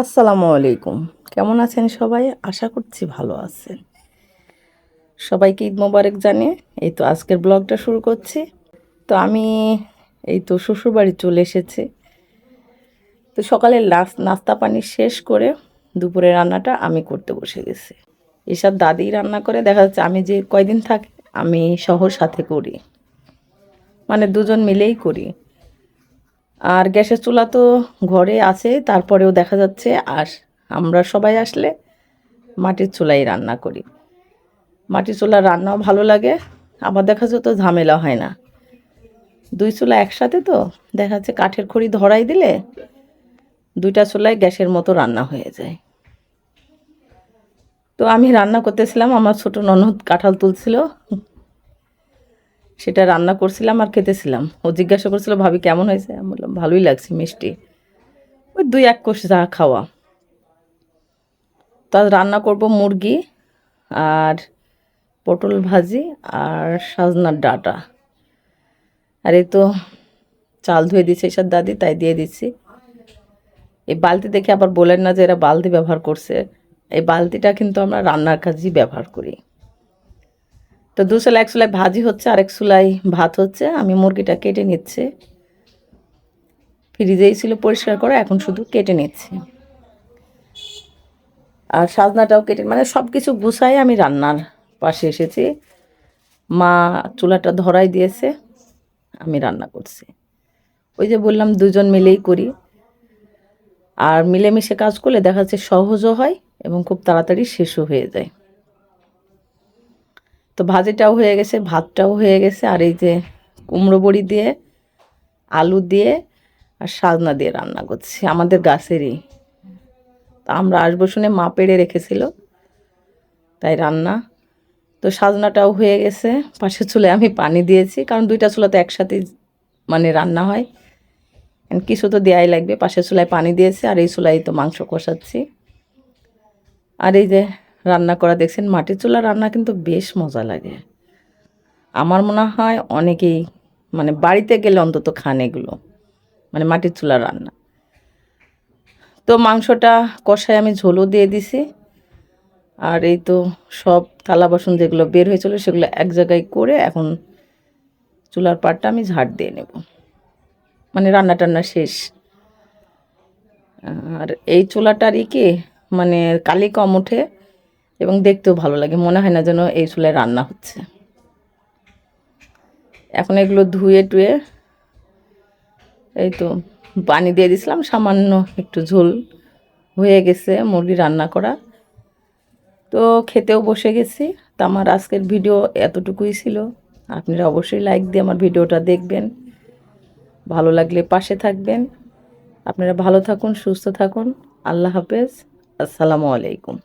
আসসালামু আলাইকুম। কেমন আছেন সবাই? আশা করছি ভালো আছেন। সবাইকে ঈদ মোবারক জানিয়ে এই তো আজকের ব্লগটা শুরু করছি। তো আমি এই তো শ্বশুরবাড়ি চলে এসেছি। তো সকালে নাস্তা পানি শেষ করে দুপুরে রান্নাটা আমি করতে বসে গেছি। এসব দাদি রান্না করে, দেখা যাচ্ছে আমি যে কয়দিন থাকি, আমি সহ সাথে করি। মানে দুজন মিলেই করি। আর গ্যাসের চুলা তো ঘরে আছে, তারপরেও দেখা যাচ্ছে আর আমরা সবাই আসলে মাটির চুলাই রান্না করি। মাটির চুলা রান্নাও ভালো লাগে, আবার দেখা যাচ্ছে তো ঝামেলা হয় না। দুই চুলা একসাথে তো, দেখা যাচ্ছে কাঠের খড়ি ধরাই দিলে দুইটা চুলায় গ্যাসের মতো রান্না হয়ে যায়। তো আমি রান্না করতেছিলাম, আমার ছোট ননদ কাঁঠাল তুলছিল সেটা রান্না করছিলাম আর খেতেছিলাম। ও জিজ্ঞাসা করছিল, ভাবি, কেমন হয়েছে? আমি বললাম, ভালোই লাগছে, মিষ্টি। ওই দুই এক কোষ যা খাওয়া। তো রান্না করব মুরগি আর পটল ভাজি আর সাজনার ডাটা। আর এই তো চাল ধুয়ে দিচ্ছে এসব দাদি, তাই দিয়ে দিচ্ছি। এই বালতি দেখে আবার বলেন না যে এরা বালতি ব্যবহার করছে। এই বালতিটা কিন্তু আমরা রান্নার কাজেই ব্যবহার করি। তো দু চুলা এক চুলায় ভাজি হচ্ছে, আরেক চুলায় ভাত হচ্ছে। আমি মুরগিটা কেটে নিচ্ছি। ফ্রিজেই ছিল পরিষ্কার করা, এখন শুধু কেটে নিচ্ছি। আর সাজনাটাও কেটে মানে সব কিছু গুছাই আমি রান্নার পাশে এসেছি। মা চুলাটা ধরাই দিয়েছে, আমি রান্না করছি। ওই যে বললাম, দুজন মিলেই করি। আর মিলেমিশে কাজ করলে দেখা যাচ্ছে সহজও হয় এবং খুব তাড়াতাড়ি শেষও হয়ে যায়। তো ভাজিটাও হয়ে গেছে, ভাতটাও হয়ে গেছে, আর এই যে কুমড়ো বড়ি দিয়ে, আলু দিয়ে আর সাজনা দিয়ে রান্না করছি আমাদের গাছেরই। তা আমরা আসব শুনে মা পেড়ে রেখেছিল তাই রান্না। তো সাজনাটাও হয়ে গেছে পাশের চুলে আমি পানি দিয়েছি, কারণ দুইটা চুলা তো একসাথে মানে রান্না হয়। কিছু তো দেয়াই লাগবে, পাশের চুলায় পানি দিয়েছি, আর এই চুলায় তো মাংস কষাচ্ছি। আর এই যে রান্না করা, দেখছেন মাটির চুলা রান্না কিন্তু বেশ মজা লাগে। আমার মনে হয় অনেকেই মানে বাড়িতে গেলে অন্তত খান এগুলো মানে মাটির চুলা রান্না। তো মাংসটা কষায় আমি ঝোলও দিয়ে দিছি, আর এই তো সব থালা বাসন যেগুলো বের হয়েছিল সেগুলো এক জায়গায় করে এখন চুলার পাটটা আমি ঝাড় দিয়ে নেব। মানে রান্না টান্না শেষ। আর এই চুলাটারই কি মানে কালি কম ওঠে এবং দেখতেও ভালো লাগে। মনে হয় না যেন এই চুলায় রান্না হচ্ছে। এখন এগুলো ধুয়ে টুয়ে এই তো পানি দিয়ে দিছিলাম, সামান্য একটু ঝোল হয়ে গেছে মুরগি রান্না করা। তো খেতেও বসে গেছি। তো আমার আজকের ভিডিও এতটুকুই ছিল। আপনারা অবশ্যই লাইক দিয়ে আমার ভিডিওটা দেখবেন। ভালো লাগলে পাশে থাকবেন। আপনারা ভালো থাকুন, সুস্থ থাকুন। আল্লাহ হাফেজ। আসসালামু আলাইকুম।